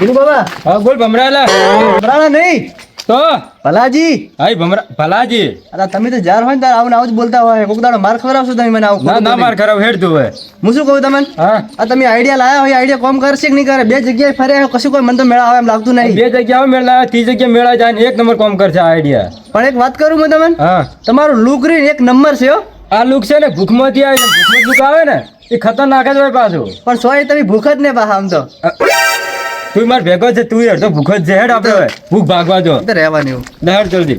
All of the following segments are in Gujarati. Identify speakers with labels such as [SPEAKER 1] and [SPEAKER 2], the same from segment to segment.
[SPEAKER 1] ગુરુ બાબા?
[SPEAKER 2] હા બોલ ભમરાલા.
[SPEAKER 1] ભમરાલા નહીં.
[SPEAKER 2] તો?
[SPEAKER 1] ભલાજી.
[SPEAKER 2] હાય ભમરા ભલાજી.
[SPEAKER 1] અરે તમે તો જાર હોય ને તાર આવું આવું જ બોલતા હોય. કોક દાડો માર ખવડાવશો તમે મને આવું
[SPEAKER 2] ના ના માર ખરાબ હેડ તું હવે.
[SPEAKER 1] હું શું કહું તમને?
[SPEAKER 2] હા.
[SPEAKER 1] આ તમે આઈડિયા લાયા હોય આઈડિયા કોમ કરશે કે નહીં કરે? બે જગ્યાએ ફર્યા કશું કોઈ મને તો મેળા આવે એમ લાગતું નહીં.
[SPEAKER 2] બે જગ્યાઓ મેળા ત્રીજી જગ્યા મેળા જાય ને એક નંબર કોમ કરશે આ આઈડિયા
[SPEAKER 1] પણ એક વાત કરું હું તમને?
[SPEAKER 2] હા.
[SPEAKER 1] તમારું લુક રીન એક નંબર છે હો.
[SPEAKER 2] આ લુક છે ને ભૂખમાંથી આવે ને ભૂખમાં લુક આવે ને એ ખતરનાક જ હોય પાછું.
[SPEAKER 1] પણ સોય તમે ભૂખ જ ને પાછા આમ તો.
[SPEAKER 2] તું માર ભેગો છે તું હેડ તો ભૂખ જ છે. હેડ આપણે હવે. ભૂખ ભાગવા જો
[SPEAKER 1] રહેવાની
[SPEAKER 2] હેડ જલ્દી.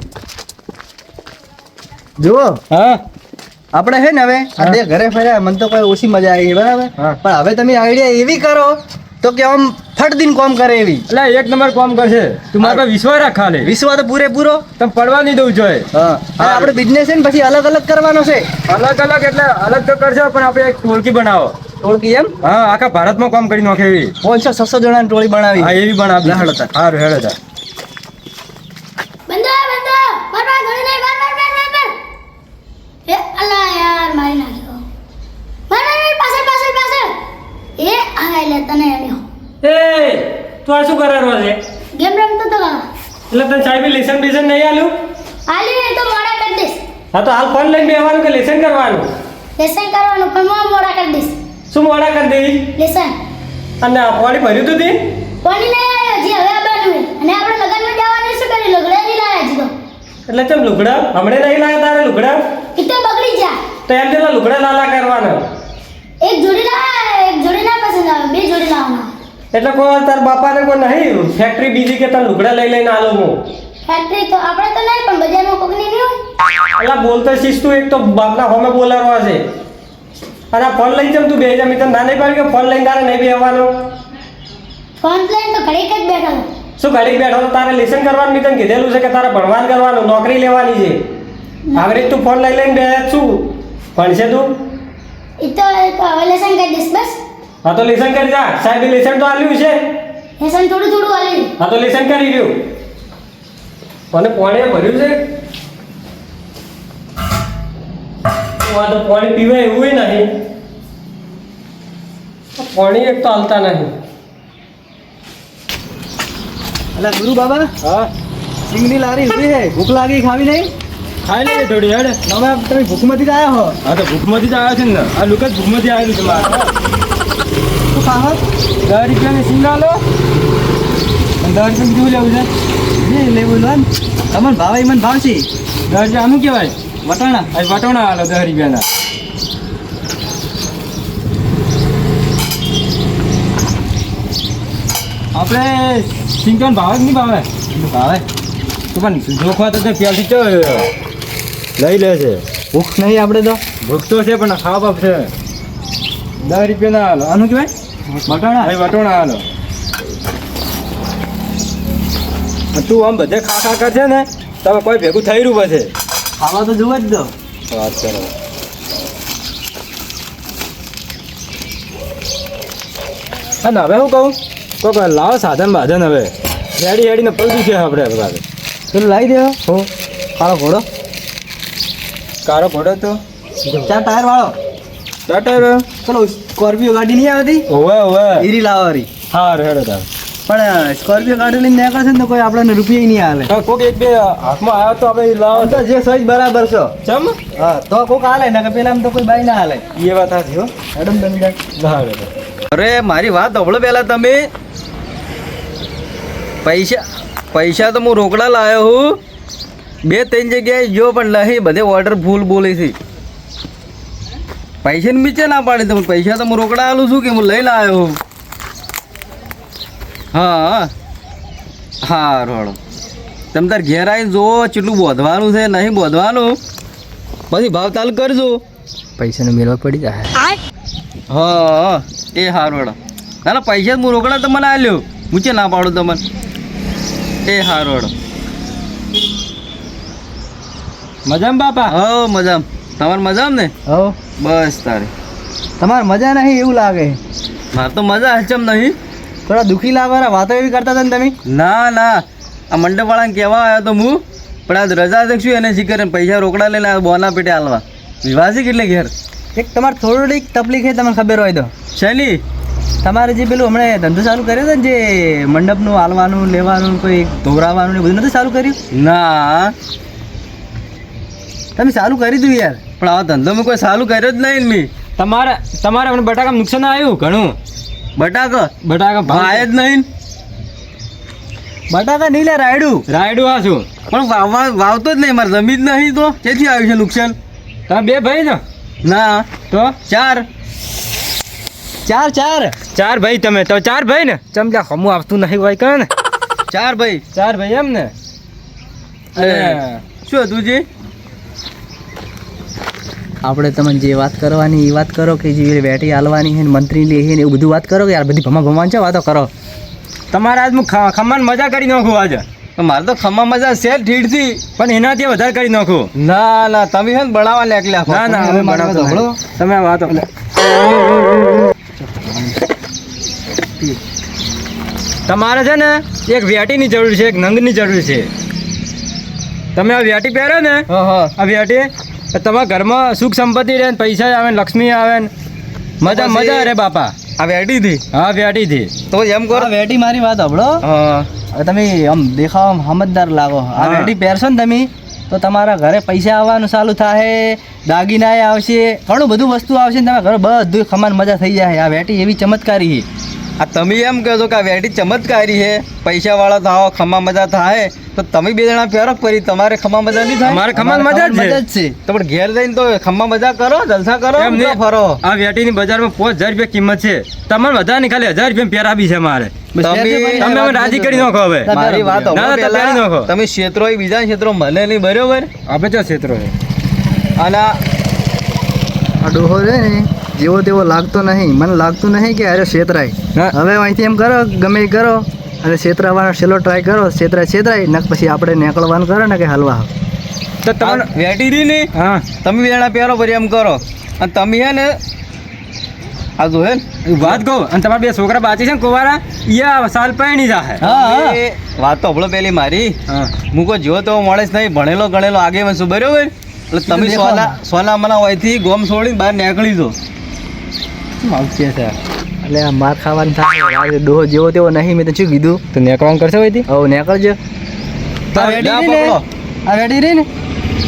[SPEAKER 1] જુઓ.
[SPEAKER 2] હા?
[SPEAKER 1] આપણે છે ને હવે આ ઘરે ફર્યા મને તો કોઈ ઓછી મજા આવી બરાબર? પણ હવે તમે આઈડિયા એવી કરો તો કે આમ ફટ દિન કોમ કરે એવી.
[SPEAKER 2] એટલે એક નંબર કોમ કરશે. તું મારા પર વિશ્વાસ રાખ ખાલી.
[SPEAKER 1] વિશ્વ તો પૂરેપૂરો.
[SPEAKER 2] તમે પડવા નહીં દઉં જોઈએ
[SPEAKER 1] હા. આપણે બિઝનેસ છે ને પછી અલગ અલગ કરવાનો છે.
[SPEAKER 2] અલગ અલગ એટલે અલગ તો કરશો પણ આપણે એક ટોળકી બનાવો.
[SPEAKER 1] ટોળકી એમ?
[SPEAKER 2] હા આખા ભારતમાં કામ કરી નાખે એવી.
[SPEAKER 1] પાંચસો છસો જણાની ટોળી બનાવી.
[SPEAKER 2] હા એવી બનાવી
[SPEAKER 1] હેડ હતા.
[SPEAKER 2] સારું હેડ તાર.
[SPEAKER 3] બંધો બંધો માર માર ઘોડી નહીં માર માર માર માર માર. એ અલ્લા યાર મારી નાખ્યો. માર માર માર પાછળ પાછળ પાછળ. એ આ લે તને એમ્યો
[SPEAKER 4] એ તું આ શું કરારવા છે?
[SPEAKER 3] ગેમ રમતો તો કા
[SPEAKER 4] એટલે તને સાહેબે લેસન બેસન નહીં આલ્યું?
[SPEAKER 3] આલી નહીં તો મોડા કરી દઈશ.
[SPEAKER 4] હા તો હાલ ફોન લઈને બેવાનું કે લેસન કરવાનું?
[SPEAKER 3] લેસન કરવાનું પણ મોડા કરી દઈશ.
[SPEAKER 4] શું મોડા કરી દેવી
[SPEAKER 3] લેસન.
[SPEAKER 4] અને પાણી ભર્યું તું તે?
[SPEAKER 3] પાણી લઈ આવ્યો જી હવે બન્યું અને આપણે લગનમાં જવાનું શું કરી લગડા નહીં લાયા જી
[SPEAKER 4] એટલે ચમ લુગડા? હમણે નહીં લાયા તારે લુગડા?
[SPEAKER 3] એ તો બગડી જા
[SPEAKER 4] તો એમ પેલા લુગડા લાલા કરવાના.
[SPEAKER 3] એક જોડી લાયા એક જોડી ના પસંદ આવે બે જોડી લાવવાના.
[SPEAKER 4] એટલે કોઈ તાર બાપાને કોઈ નહીં? ફેક્ટરી બીજી કે તાર લુગડા લઈ લઈને આલો હું?
[SPEAKER 3] ફેક્ટરી તો આપણે તો નહીં પણ બજારમાં કોકની નહીં હોય?
[SPEAKER 4] એટલે બોલતો શીશ તું એક તો બાપના હોમે બોલાવવા છે. અને આ ફોન લઈને જમ તું બે જા? મિત્ર ના નહીં પાડ્યું કે ફોન લઈને તારે નહીં બેહવાનું?
[SPEAKER 3] ફોન લઈને તો ઘડીક જ બેઠો
[SPEAKER 4] શું ઘડીક બેઠો તારે લેસન કરવાનું? મિતન કીધેલું છે કે તારે ભણવાનું કરવાનું નોકરી લેવાની છે. આવી રીત તું ફોન લઈ લઈને બે શું ભણશે તું?
[SPEAKER 3] એ તો હવે લેસન કરી દઈશ બસ.
[SPEAKER 4] હા તો લેસન કરી જા. સાહેબ લેસન તો આલ્યું છે.
[SPEAKER 3] લેસન થોડું થોડું આલ્યું.
[SPEAKER 4] હા તો લેસન કરી રહ્યું મને પાણી ભર્યું છે? તો પાણી પીવાય એવું નહીં. પાણી એક તો હાલતા નહીં.
[SPEAKER 1] અલા ગુરુ બાબા
[SPEAKER 2] હા?
[SPEAKER 1] સિંગની લારી ઊભી હે ભૂખ લાગી ખાવી નહીં?
[SPEAKER 2] ખાઈ લેજે થોડી હેડ.
[SPEAKER 1] હવે તમે ભૂખમાંથી જ આવ્યા હો.
[SPEAKER 2] હા તો ભૂખમાંથી જ આવ્યા છે ને. આ લુક જ ભૂખમાંથી આવેલું છે મારે.
[SPEAKER 1] શું ખાવા?
[SPEAKER 2] દસ રૂપિયાની સિંગા લો. અને દસ રૂપિયા બીજું લેવું છે?
[SPEAKER 1] જે લેવું લો ને તમને ભાવે મને ભાવશે.
[SPEAKER 2] દસ રૂપિયા આનું કહેવાય.
[SPEAKER 1] વટાણા.
[SPEAKER 2] આ વટાણા આલો દસ રૂપિયાના. આપણે સિંગન ભાવે કે નહીં ભાવે?
[SPEAKER 1] ભાવે.
[SPEAKER 2] તો પણ જોખવા તો પ્યાલથી ચો લઈ લે છે.
[SPEAKER 1] ભૂખ નહીં આપણે તો?
[SPEAKER 2] ભૂખ તો છે પણ ખાવા છે. દસ રૂપિયાના હાલો. આનું કહેવાય
[SPEAKER 1] વટોણા?
[SPEAKER 2] અહીં વટોણા હાલો. તું આમ બધે ખા ખા કરશે ને તમે કોઈ ભેગું થઈ રહ્યું પછી.
[SPEAKER 1] ખાવા તો જોવા જ દો.
[SPEAKER 2] વાત કરો. અને હવે હું કહું? કોક લાવો સાધન બાધન હવે. રેડી હેડીને પલટી છે આપણે હવે
[SPEAKER 1] પેલું લાવી દેવો
[SPEAKER 2] હો.
[SPEAKER 1] કાળો ઘોડો.
[SPEAKER 2] કાળો ઘોડો તો.
[SPEAKER 1] ચાર ટાયર વાળો.
[SPEAKER 2] ટાટર
[SPEAKER 1] પેલો સ્કોર્પિયો ગાડી નહીં આવતી
[SPEAKER 2] હોવે હોવે.
[SPEAKER 1] ઈરી લાવો હરી
[SPEAKER 2] હા હેડો તાર.
[SPEAKER 1] પણ સ્કોર્પિયો ગાડી લઈને નીકળશે ને તો કોઈ આપણને રૂપિયા નહીં હાલે
[SPEAKER 2] કોક એક બે હાથમાં આવ્યો તો આપણે લાવો
[SPEAKER 1] તો. જે સહી બરાબર છો.
[SPEAKER 2] ચમ?
[SPEAKER 1] હા તો કોક હાલે ને કે પેલા તો કોઈ બાઈ ના હાલે
[SPEAKER 2] એ વાત હતી હો.
[SPEAKER 1] મેડમ તમે
[SPEAKER 2] હા
[SPEAKER 1] અરે મારી વાત સાંભળો પહેલા તમે. પૈસા પૈસા તો હું રોકડા લાવ્યો હું. બે ત્રણ જગ્યાએ જો પણ નહીં બધે ઓર્ડર ફૂલ બોલે છે પૈસાની બીચે ના પાડે તમે. પૈસા તો હું રોકડા આલું છું કે હું લઈને આવ્યો હું? હા હા રોડો તમે તાર ઘેર આવીને જુઓ કેટલું બોધવાનું છે નહીં બોધવાનું. પછી ભાવ તાલ કરજો. પૈસાને મેળવા પડી જાય. હા એ હારું ના ના પૈસા હું રોકડા તો મને આલ્યો મૂચે ના પાડું તમને? એ હારું મજામ
[SPEAKER 2] મજામાં બાપા?
[SPEAKER 1] હો મજામ. તમારે મજામ ને?
[SPEAKER 5] હો.
[SPEAKER 1] બસ તારે.
[SPEAKER 5] તમારે મજા નહીં એવું લાગે.
[SPEAKER 1] મારે તો મજા હચમ નહીં.
[SPEAKER 5] થોડા દુખી લાગવાના વાતો એવી કરતા હતા ને તમે?
[SPEAKER 1] ના ના. આ મંડપવાળાને કહેવા આવ્યો તો હું. પણ આજ રજા દેખશું એને શીખર પૈસા રોકડા લઈને બોના પેટે હાલવા. વિવાસી કેટલે ઘેર?
[SPEAKER 5] એક તમારે થોડીક તકલીફ છે તમને ખબર હોય તો.
[SPEAKER 1] શૈલી
[SPEAKER 5] તમારે જે પેલું હમણાં ધંધો ચાલુ કર્યો હતો ને જે મંડપનું હાલવાનું લેવાનું કોઈ ધોવરાવાનું ને બધું નથી ચાલુ કર્યું?
[SPEAKER 1] ના.
[SPEAKER 5] તમે ચાલુ કરી દીધું યાર.
[SPEAKER 1] પણ આ ધંધો મેં કોઈ સારું કર્યો જ નહીં મેં.
[SPEAKER 2] તમારે તમારે મને બટાકા નુકસાન આવ્યું ઘણું.
[SPEAKER 1] બટાકા?
[SPEAKER 2] બટાકા
[SPEAKER 1] ભાય જ નહીં.
[SPEAKER 5] બટાકા નહીં લે રાયડું.
[SPEAKER 2] રાયડું આ છું
[SPEAKER 1] પણ વાવવા વાવતો જ નહીં મારે જમીન જ નહીં તો. ક્યાંથી આવ્યું છે નુકસાન?
[SPEAKER 2] તમે બે ભાઈ છો?
[SPEAKER 1] ના.
[SPEAKER 2] તો?
[SPEAKER 1] ચાર.
[SPEAKER 5] ચાર ચાર.
[SPEAKER 2] ચાર ભાઈ તમે તો ચાર ભાઈ ને. ચમચા હમું આવતું નહીં હોય કહે
[SPEAKER 1] ચાર ભાઈ
[SPEAKER 2] ચાર ભાઈ એમ ને?
[SPEAKER 1] શું હતું જી?
[SPEAKER 5] આપણે તમને જે વાત કરવાની એ વાત કરો કે જે વેટી હાલવાની છે મંત્રી લે છે ને એવું બધું વાત કરો કે યાર બધી ભમા ભમાન છે વાતો કરો.
[SPEAKER 2] તમારે આજ હું ખ- ખમણ મજા કરી નાખું આજે.
[SPEAKER 1] તો મારે તો ખમા મજા છે જ
[SPEAKER 2] પણ એનાથી વધારે કરી નાખું.
[SPEAKER 1] ના ના તમે છે ને બળાવા લેકલ્યા
[SPEAKER 2] ના ના બનાવતો
[SPEAKER 5] વાત
[SPEAKER 2] વાતો તમારે છે ને એક વેટીની જરૂર છે એક નંગની જરૂર છે. તમે આ વેટી પહેરો ને આ વેટી તમારા ઘરમાં સુખ સંપત્તિ રહે પૈસા આવે ને લક્ષ્મી આવે ને. મજા મજા રે બાપા.
[SPEAKER 1] આ વેટીથી
[SPEAKER 2] હા વેટીથી
[SPEAKER 1] તો એમ કરો.
[SPEAKER 5] વેટી મારી વાત હબળો તમે આમ દેખાવ સમજદાર લાગો. આ વેટી પહેરશો ને તમે તો તમારા ઘરે પૈસા આવવાનું ચાલુ થાય દાગીના આવશે ઘણું બધું વસ્તુ આવશે ને તમારા ઘરે બધું ખમાન મજા થઈ જાય આ વેટી એવી ચમત્કારી છે.
[SPEAKER 1] આ તમે એમ કહો છો કે આ વેરાયટી ચમત્કારી છે. પૈસા વાળા થાઓ ખમા મજા થાય તો તમે બે જણા પહેરો ફરી તમારે ખમા મજા નહીં થાય?
[SPEAKER 2] મારે ખમા મજા જ છે.
[SPEAKER 1] તો પણ ઘેર જઈને તો ખમા મજા કરો જલસા કરો
[SPEAKER 2] એમ નહીં.
[SPEAKER 1] ફરો.
[SPEAKER 2] આ વેટીની બજારમાં પાંચ હજાર રૂપિયા કિંમત છે. તમારે વધારે નહીં ખાલી હજાર રૂપિયા પહેરાવી આપી છે મારે.
[SPEAKER 1] તમે-
[SPEAKER 2] રાજી કરી નાખો હવે.
[SPEAKER 1] મારી વાત
[SPEAKER 2] નાખો.
[SPEAKER 1] તમે ક્ષેત્રો બીજા ક્ષેત્રો મને નહીં બરોબર?
[SPEAKER 2] આપણે ચો ક્ષેત્રો છે.
[SPEAKER 1] અને આ
[SPEAKER 5] ડોહો છે ને. જેવો તેવો લાગતો નહીં. મને લાગતું નહીં કે અરે છેતરાય.
[SPEAKER 2] હા.
[SPEAKER 5] હવે અહીંથી એમ કરો ગમે એ કરો. અને છેતરાવાનો છેલ્લો ટ્રાય કરો છેતરાય છેતરાય. ને પછી આપણે નીકળવાનું કરો ને કે હલવા
[SPEAKER 2] તો
[SPEAKER 1] તમે વેટી રહી ને?
[SPEAKER 2] હા.
[SPEAKER 1] તમે વેણા પહેરો પછી એમ કરો. અને તમે હે ને આ જો હે
[SPEAKER 2] વાત કહું. અને તમારા બે છોકરા બાચી છે ને કુવારા યા સાલ પહેણી જાહે.
[SPEAKER 5] હા, હા.
[SPEAKER 1] એ વાત તો હભળો પેલી મારી.
[SPEAKER 2] હા.
[SPEAKER 1] કોઈ જો તો માણસ નહીં. ભણેલો ગણેલો આગે વંશુ બરોબર? એટલે તમે સોના સોના મના હોયથી ગોમ છોડીને બહાર નીકળી દો
[SPEAKER 5] આવશે છે એટલે આ માર ખાવાનું થાય ડોહો જેવો તેવો નહીં મેં તો શું કીધું?
[SPEAKER 2] તો નેકળવાનું કરશે હોય
[SPEAKER 5] હવે નેકળજો. આ વેટી રહી ને? રહી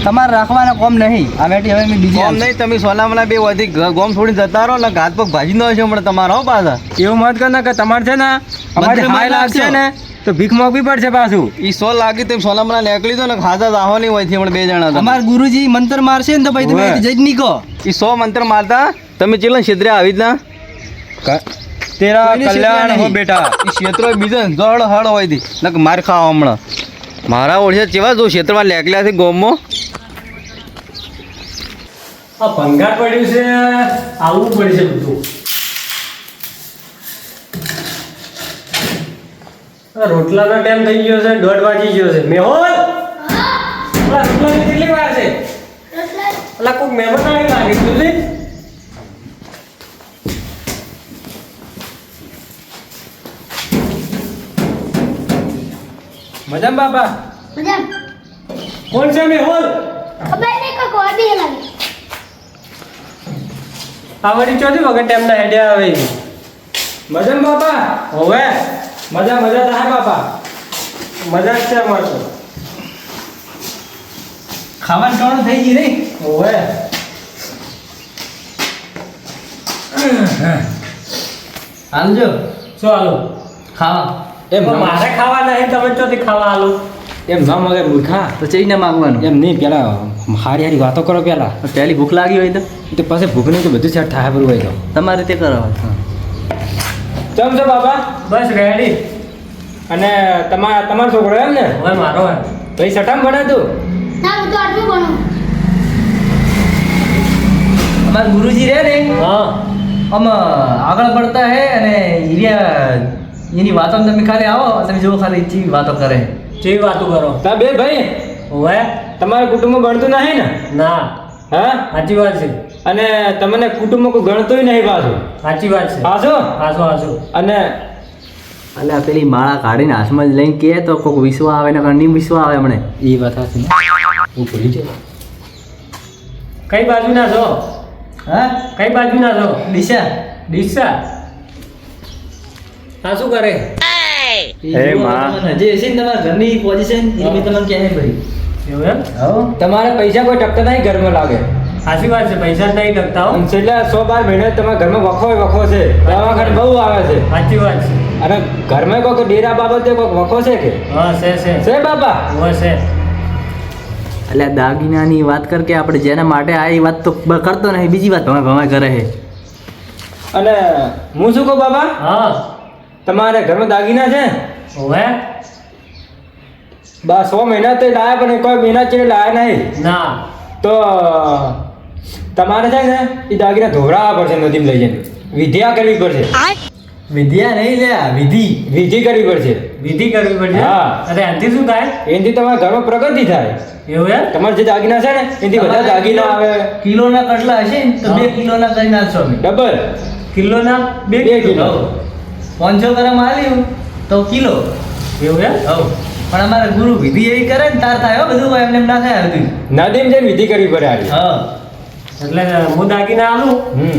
[SPEAKER 5] તમારે રાખવાના કોમ નહીં. આ વેટી હવે બીજી કોમ
[SPEAKER 1] નહીં તમે સોના બે વધી ગોમ છોડીને જતા રહો ને ઘાત પગ ભાજી ન હશે હમણાં તમારા હો પાછા.
[SPEAKER 2] એવું મત કર ને કે તમારે છે ને અમારે હાય લાગશે. ને તો ભીખ મોકવી પડશે પાછું.
[SPEAKER 1] એ સો લાગી તમે સોનામના નીકળી દો ને ખાતા આહો નહીં હોયથી હમણાં બે જણા
[SPEAKER 5] અમારા ગુરુજી મંત્ર મારશે ને તો ભાઈ તમે
[SPEAKER 2] ઓવે.
[SPEAKER 5] જઈ જ નીકો
[SPEAKER 1] એ સો મંત્ર મારતા તમે ચેલા ક્ષેત્રે આવી જ ના
[SPEAKER 2] તેરા કલ્યાણ હો
[SPEAKER 5] નહીં.
[SPEAKER 2] બેટા.
[SPEAKER 1] ક્ષેત્ર ક્ષેત્રો બીજા જળ હળ હોયથી નક માર ખાવા હમણાં. મારા ઓળખ્યા ચેવા જો ક્ષેત્રમાં લેકલ્યા છે ગોમો
[SPEAKER 4] આ ભંગાર પડ્યું છે આવવું છે બધું. રોટલાનો ટાઈમ થઈ ગયો છે દોઢ વાગી ગયો છે. મેહોલ! રોટલાની કેટલી વાર છે? એટલે કોઈક મહેમાન આવી લાગે જલ્દી
[SPEAKER 2] મજામાં બાપા?
[SPEAKER 3] મજામ.
[SPEAKER 4] કોણ છે મેહોલ
[SPEAKER 3] ખબર નહીં કોઈ ગોડી લાગે.
[SPEAKER 4] આ વળી ચોથી વખત ટાઈમના હેડ્યા આવે
[SPEAKER 2] મજામ બાપા?
[SPEAKER 4] હવે.
[SPEAKER 2] મજા મજા થાય બાપા.
[SPEAKER 4] મજા જ છે અમાર તો.
[SPEAKER 5] ખાવાનું ટાણું થઈ ગઈ નહીં?
[SPEAKER 4] હવે.
[SPEAKER 5] હાલજો
[SPEAKER 4] શું હાલો
[SPEAKER 5] ખાવા.
[SPEAKER 2] એમ
[SPEAKER 4] મારે ખાવા નહીં તમે ચોથી ખાવા આલો?
[SPEAKER 2] એમ ના મગે મૂર્ખા.
[SPEAKER 5] તો ચઈને માંગવાનું?
[SPEAKER 2] એમ નહીં પેલા હારી હારી વાતો કરો પેલા.
[SPEAKER 5] પહેલી ભૂખ લાગી હોય તો?
[SPEAKER 2] તો પછી ભૂખની તો બધું સેટ થાય બરું હોય તો.
[SPEAKER 5] તમારે તે કરો
[SPEAKER 2] ચમ છે બાબા?
[SPEAKER 4] બસ રેડી
[SPEAKER 2] અને તમારા તમારો છોકરો એમ ને?
[SPEAKER 4] હવે મારો હે
[SPEAKER 2] ભાઈ સટામ ભણે તું?
[SPEAKER 3] ના હું તો આટલું ભણું.
[SPEAKER 5] અમારા ગુરુજી રહે ને?
[SPEAKER 4] હા.
[SPEAKER 5] આમ આગળ પડતા હે અને હીરિયા એની વાતો તમે ખાલી આવો તમે જુઓ ખાલી ચી વાતો કરે.
[SPEAKER 4] જે વાતો કરો?
[SPEAKER 2] તા બે ભાઈ
[SPEAKER 4] હવે.
[SPEAKER 2] તમારે કુટુંબ ગણતું નહીં ને?
[SPEAKER 4] ના.
[SPEAKER 2] હા?
[SPEAKER 4] સાચી વાત છે.
[SPEAKER 2] અને તમને કુટુંબ કોઈ ગણતુંય નહીં પાછું?
[SPEAKER 4] સાચી વાત છે.
[SPEAKER 2] પાછું?
[SPEAKER 4] હાસો હાસો
[SPEAKER 2] અને
[SPEAKER 5] અને પેલી માળા કાઢીને હાથમાં જ લઈને કે તો કોઈક વિશ્વ આવે ને નહીં વિશ્વ આવે હમણે.
[SPEAKER 2] એ વાત હતી હું ભૂલી જાય
[SPEAKER 4] કઈ બાજુ ના છો?
[SPEAKER 5] હા?
[SPEAKER 4] કઈ બાજુ ના છો?
[SPEAKER 5] દિશા
[SPEAKER 4] ડીસા? આ શું કરે?
[SPEAKER 5] હે માં. જે હશે તમારા ઘરની પોઝિશન એ મેં તમને કહે ભાઈ.
[SPEAKER 4] એવું એમ?
[SPEAKER 2] તમારે પૈસા કોઈ ટકતા નહીં ઘરમાં લાગે.
[SPEAKER 4] સાચી વાત છે પૈસા નહીં ટકતા હો.
[SPEAKER 2] છેલ્લા સો બાર મહિના તમારા ઘરમાં વખો વખો છે. દવાખાને બહુ આવે છે.
[SPEAKER 4] સાચી વાત છે.
[SPEAKER 2] અને ઘરમાં કોઈક ડેરા બાબતે કોઈક વખો છે કે?
[SPEAKER 4] હા છે છે.
[SPEAKER 2] છે બાબા
[SPEAKER 4] હો છે.
[SPEAKER 5] એટલે દાગીનાની વાત કર કે આપણે જેના માટે આ એ વાત તો કરતો નહીં બીજી વાત તમે ભમાય કરે છે.
[SPEAKER 2] અને હું શું કહું બાબા
[SPEAKER 4] હા.
[SPEAKER 2] તમારે ઘરમાં દાગીના છે?
[SPEAKER 4] હવે?
[SPEAKER 2] બા સો મહિના તો લાયા પણ કોઈ મહિના ચીડે લાયા નહીં.
[SPEAKER 4] ના.
[SPEAKER 2] તો તમારે છે ને એ દાગીના ધોવડાવવા પડશે નદીમ લઈ જઈને. વિદ્યા કરવી પડશે.
[SPEAKER 5] વિદ્યા નહીં લે વિધિ.
[SPEAKER 2] વિધિ કરવી પડશે.
[SPEAKER 4] વિધિ કરવી પડશે?
[SPEAKER 2] હા.
[SPEAKER 4] અરે એનાથી શું થાય?
[SPEAKER 2] એનાથી તમારા ઘરમાં પ્રગતિ થાય.
[SPEAKER 4] એવું યાર
[SPEAKER 2] તમારે જે દાગીના છે ને એનાથી બધા દાગીના આવે.
[SPEAKER 5] કિલોના કટલા હશે ને તો બે કિલોના કરી નાખશો
[SPEAKER 2] ડબલ.
[SPEAKER 4] કિલોના બે
[SPEAKER 2] બે કિલો.
[SPEAKER 5] પાંચસો ગ્રામ આલ્યું તો કિલો.
[SPEAKER 4] એવું એમ?
[SPEAKER 5] હવ. પણ અમારા ગુરુ વિધિ એવી કરે ને તાર થાય બધું એમને એમ ના થાય બધું.
[SPEAKER 2] નદીમાં જઈને વિધિ કરવી પડે આવી
[SPEAKER 5] હા.
[SPEAKER 4] એટલે હું દાગીના આલું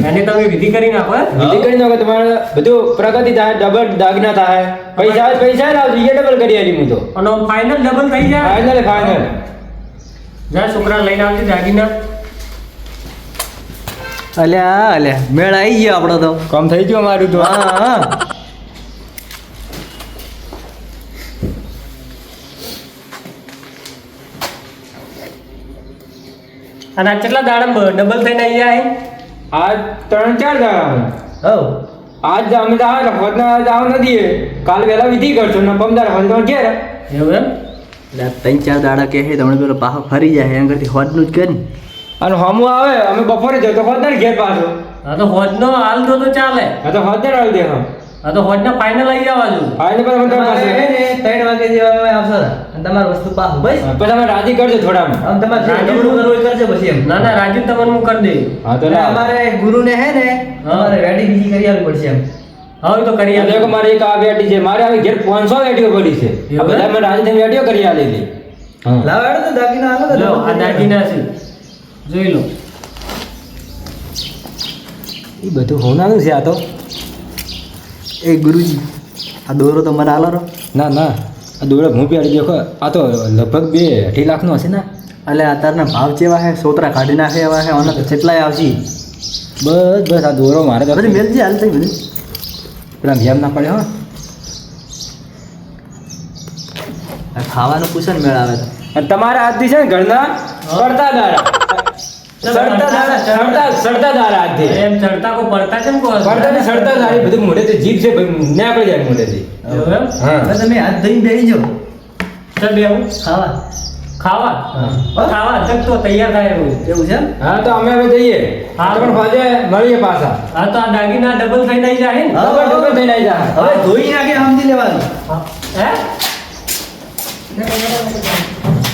[SPEAKER 4] એને તમે વિધિ કરી નાખો
[SPEAKER 2] વિધિ કરી નાખો તમારે બધું પ્રગતિ થાય ડબલ દાગીના થાય. પૈસા પૈસા લાવજો એ ડબલ કરી આલી હું તો.
[SPEAKER 4] અને ફાઇનલ ડબલ થઈ જાય?
[SPEAKER 2] ફાઇનલ ફાઇનલ
[SPEAKER 4] જા છોકરા લઈને આવજે દાગીના.
[SPEAKER 5] અલ્યા અલ્યા મેળ આવી ગયો આપણો તો.
[SPEAKER 2] કામ થઈ ગયું અમારું તો.
[SPEAKER 5] હા હા.
[SPEAKER 4] અને આ કેટલા દાડા ડબલ થઈને અહીંયા જાય
[SPEAKER 2] આજ ત્રણ ચાર દાડા
[SPEAKER 5] હવ
[SPEAKER 2] આજ અમે તો આવે હોદના જાવ નથી કાલ વહેલા વિધિ કરશો ને પમદાર હોદનો ઘેર.
[SPEAKER 4] એવું એમ?
[SPEAKER 5] એટલે ત્રણ ચાર દાડા કહે છે તમને પેલો પાહો ફરી જાય એમ કરતી હોદનું જ કે ને.
[SPEAKER 2] અને હમું આવે અમે બપોરે જતો હોદના ઘેર પાછો.
[SPEAKER 4] હા તો હોદનો હાલ તો તો ચાલે.
[SPEAKER 2] હા તો હોદના હાલ દે હા
[SPEAKER 4] આ તો હોજના ફાઇનલ આવી જવા જોઈએ
[SPEAKER 2] ફાઇનલ પર તમારે પાસે
[SPEAKER 5] હે ત્રણ વાગે જેવા આવશો અને તમારી વસ્તુ પાસ બસ.
[SPEAKER 2] પછી તમે રાજી કરજો થોડામાં.
[SPEAKER 5] આમ તમારે
[SPEAKER 4] રાજુ.
[SPEAKER 5] જમણું કરવું કરજો પછી એમ.
[SPEAKER 4] ના ના રાજી તમને હું કરી દઈ
[SPEAKER 2] હા તો
[SPEAKER 5] અમારે ગુરુને હે ને અમારે વેડી બીજી કરી આવવી પડશે એમ.
[SPEAKER 4] હવે તો કરી
[SPEAKER 2] આ દેખો મારે એક આ બેટી છે. મારે આવી ઘેર 500 વેટીઓ પડી છે. આ બધા
[SPEAKER 4] એમ?
[SPEAKER 2] મેં રાજી થઈને વેટીઓ કરી આલેલી હા.
[SPEAKER 5] લાવ હેડો તો દાગીના આલો તો
[SPEAKER 4] આ દાગીના છે. જોઈ લો.
[SPEAKER 2] એ બધું હોનાનું છે આ તો.
[SPEAKER 5] એ ગુરુજી આ દોરો તો મને આલો
[SPEAKER 2] ના ના આ દોડે હું પહેરી દેખો આ તો લગભગ બે અઢી લાખનો હશે ને.
[SPEAKER 5] એટલે અત્યારના ભાવ જેવા હે? સોતરા કાઢી નાખે એવા હે? અને તો કેટલાય આવશે.
[SPEAKER 2] બસ બસ આ દોરો મારે તો
[SPEAKER 5] બધી મેલજી હાલ થઈ બધી.
[SPEAKER 2] પેલા ધ્યાન ના પડે હો.
[SPEAKER 5] ખાવાનું પૂછે ને મેળ આવે તો.
[SPEAKER 2] અને તમારા હાથથી છે ને ઘરના કરતા દારા જાય
[SPEAKER 4] ડબલ થઈ જાય.
[SPEAKER 2] ડબલ ડબલ થઈને આવી જા
[SPEAKER 5] હવે ધોઈ નાખી સમજી લેવાનું.
[SPEAKER 4] હે.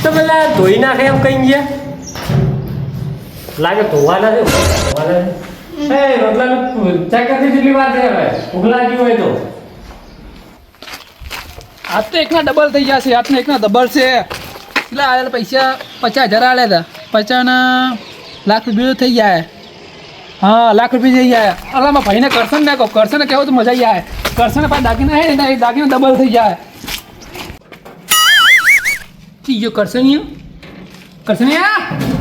[SPEAKER 4] તો પેલા ધોઈ નાખે એમ કઈ ગયા? લાગે ધોવાના છે ધોવાના છે એ રોટલાનું ચા કરતી જેટલી વાર છે હવે? ઉગલા ગયું હોય તો.
[SPEAKER 6] આજ તો એકના ડબલ થઈ જશે આજના એકના ડબલ છે. એટલે પૈસા પચાસ હજાર આલ્યા હતા. પચાસના લાખ રૂપિયા થઈ જાય હા. લાખ રૂપિયા થઈ જાય અલામાં ભાઈને કરશન નાખો કરશન કહેવું તો મજા આવી જાય. કરશન પાસે દાગીના હે ને એ દાગીના ડબલ થઈ જાય ચીજો કરશનિયો? કરશનિયા?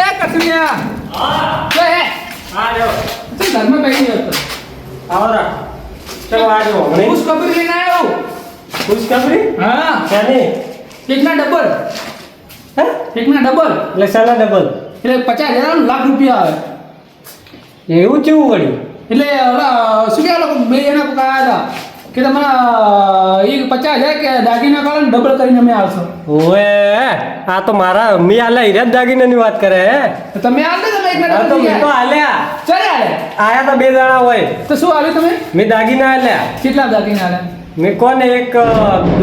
[SPEAKER 6] એ કરશનિયા લે હે
[SPEAKER 4] હા જો.
[SPEAKER 6] તે ઘરમાં બેસી હતો.
[SPEAKER 4] આવો રા ચલો આ જો હમણે.
[SPEAKER 6] ખુશ લઈને આવ્યો
[SPEAKER 4] ખુશખબરી?
[SPEAKER 6] હા.
[SPEAKER 4] ક્યાંની
[SPEAKER 6] એકના ડબલ.
[SPEAKER 4] હે?
[SPEAKER 6] એકના ડબલ.
[SPEAKER 4] એટલે શાના ડબલ?
[SPEAKER 6] એટલે પચાસ હજાર લાખ રૂપિયા આવે.
[SPEAKER 4] એવું કેવું વળ્યું
[SPEAKER 6] એટલે શું કહેવાય લોકો બે કોક આવ્યા હતા. કે તમારા એ પચાસ હજાર કે દાગીના કાળો ડબલ કરીને અમે આવશો
[SPEAKER 4] ઓએ આ તો મારા મી આલે હીરા દાગીનાની વાત કરે હે?
[SPEAKER 6] તો તમે આલે તમે એક
[SPEAKER 4] મિનિટ તો મેં તો આલ્યા.
[SPEAKER 6] ચાલે આલે.
[SPEAKER 4] આયા તો બે જણા હોય.
[SPEAKER 6] તો શું આવ્યું તમે?
[SPEAKER 4] મેં દાગીના આલ્યા.
[SPEAKER 6] કેટલા દાગીના આલ્યા?
[SPEAKER 4] મેં કોને એક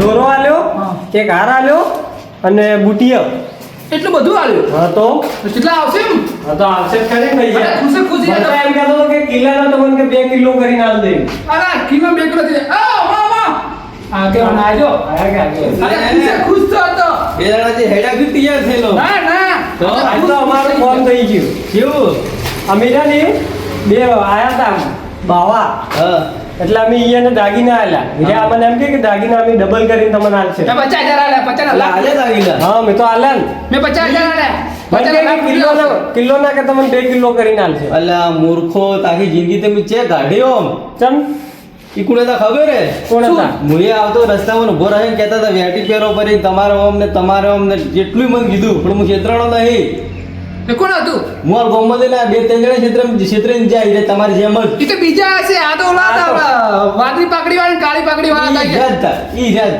[SPEAKER 4] દોરો આલ્યો એક હાર આલ્યો અને બુટિયો.
[SPEAKER 6] એટલું બધું આવ્યું
[SPEAKER 4] હા તો?
[SPEAKER 6] તો કેટલા આવશે એમ?
[SPEAKER 4] હા તો આવશે ખરી પૈસા
[SPEAKER 6] અરે ખુશી ખુશી
[SPEAKER 4] તો. એમ કહેતો કે કિલ્લાનો તો મને કે બે કિલો કરીને આલ દે.
[SPEAKER 6] અરે કિલો બે કિલો થઈ જાય આ વાહ વાહ આગળ આવજો
[SPEAKER 4] આયા કે આજો
[SPEAKER 6] અરે ખુશ ખુશ તો. હતો
[SPEAKER 5] બે જણાથી હેડા કી તૈયાર થયેલો.
[SPEAKER 6] ના ના.
[SPEAKER 5] તો
[SPEAKER 4] આજ તો અમારું ફોન થઈ ગયું?
[SPEAKER 5] કેવું?
[SPEAKER 4] અમીરા ને બે આયા હતા બાવા.
[SPEAKER 1] હા.
[SPEAKER 4] એટલે અમે ઈયાને દાગીના આલ્યા. એટલે અમને એમ કે કે દાગીના અમે ડબલ કરીને તમને આલશે.
[SPEAKER 6] પચાસ હજાર આલ્યા પચાસ
[SPEAKER 1] એટલે
[SPEAKER 6] લાખ.
[SPEAKER 1] દાગીના.
[SPEAKER 4] હા મેં તો આલ્યા ને.
[SPEAKER 6] મેં પચાસ
[SPEAKER 4] કિલો
[SPEAKER 6] કિલો
[SPEAKER 4] ના કિલો ના કે તમને બે કિલો કરીને આલશે.
[SPEAKER 1] અલ્યા મૂર્ખો તાકી જિંદગી તમે ચે કાઢી
[SPEAKER 4] ચમ?
[SPEAKER 1] ઈ કુણે તો ખબર હે?
[SPEAKER 4] કોણ હતા
[SPEAKER 1] મુએ આવતો રસ્તામાં ઊભો રહે કેતા કહેતા હતા વેટી પેરો પર તમારો અમને તમારો અમને જેટલું મને કીધું પણ હું છેતરાણો નહીં.
[SPEAKER 6] એ કોણ હતું?
[SPEAKER 1] હું આ ગામમાં જઈને બે ત્રણ જણા ક્ષેત્ર ક્ષેત્રે જાય એટલે તમારે જેમ જ.
[SPEAKER 6] એ તો બીજા હશે આ તો ઓલા હતા વાદળી પાકડી વાળા ને કાળી પાકડી વાળા
[SPEAKER 1] ઈ
[SPEAKER 6] હતા
[SPEAKER 1] ઈ જાત.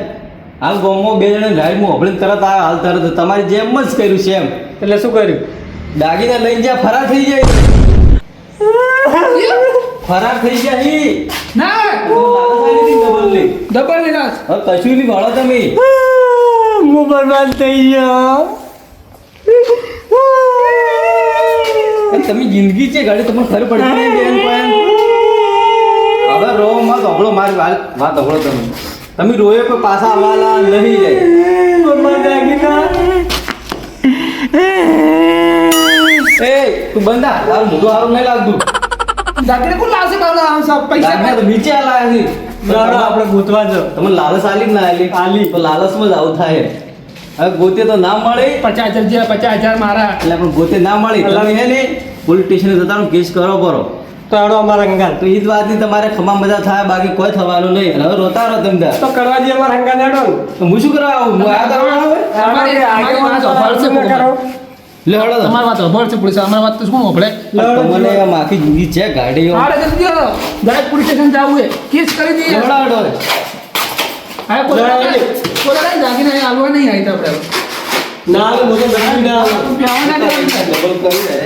[SPEAKER 1] હાલ ગોમો બે જણા રાઈ માં હોભળીને તરત આ હાલ તરત તમારી જેમ જ કર્યું છે એમ.
[SPEAKER 4] એટલે શું કર્યું?
[SPEAKER 1] દાગીના લઈને જ્યાં ફરાર થઈ જાય ફરાર થઈ ગયા ઈ.
[SPEAKER 6] ના.
[SPEAKER 1] હતી ડબલની.
[SPEAKER 6] ડબલ નિરાશ
[SPEAKER 1] કશું નહીં વાળો તમે.
[SPEAKER 4] હું બરબાદ થઈ ગયો
[SPEAKER 1] અને તમે જિંદગી છે ગાડી તમને ખબર પડતી નહીં બેન હવે રો માં ધોબળો મારી વાત વાત ધોબળો તમે. તમે રોયો કોઈ પાછા આવવાલા નહીં જાય. એ તું બંધા તારું મોઢું સારું નહીં લાગતું.
[SPEAKER 6] દાખલે કોણ લાવશે
[SPEAKER 1] દાગીના
[SPEAKER 6] પૈસા
[SPEAKER 1] તો નીચે આલા છે
[SPEAKER 4] આપણે ગોતવા જો
[SPEAKER 1] તમને લાલસ આલી ના આલી આલી તો લાલચમાં જ આવું થાય. હવે ગોતે તો ના મળે.
[SPEAKER 6] પચાસ હજાર જેવા પચાસ હજાર મારા.
[SPEAKER 1] એટલે પણ ગોતે ના મળે. એટલે હે ને પોલીસ સ્ટેશને જતાનો કેસ કરો કરો
[SPEAKER 4] તો આડો અમારા અંગાત
[SPEAKER 1] તો એ જ વાતની તમારે ખમા મજા થાય બાકી કોઈ થવાનું નહીં. હવે રોતા રહો તમે.
[SPEAKER 4] તો કરવા દે અમારા અંગાત આડો ને
[SPEAKER 1] તો હું શું કરવા આવું? આ કરવા આવે?
[SPEAKER 6] તમારી વાત
[SPEAKER 4] ના કરો.
[SPEAKER 1] લે હળો તો.
[SPEAKER 6] તમારી વાત અભળ છે પોલીસ. અમારી વાત તો શું હોભળે?
[SPEAKER 1] તમને માખી જિંદગી છે ગાડીઓ.
[SPEAKER 6] આડે જલ્દી. ડાયરેક્ટ પોલીસ સ્ટેશન જાવું છે કેસ કરી દઈએ.
[SPEAKER 1] લે હળો હળો.
[SPEAKER 6] હા કોઈ દાગીના અહીં આલવા નહીં આવી આપણે
[SPEAKER 4] ના તો બધું દાગીના આલો.
[SPEAKER 1] ડબલ કરી દે.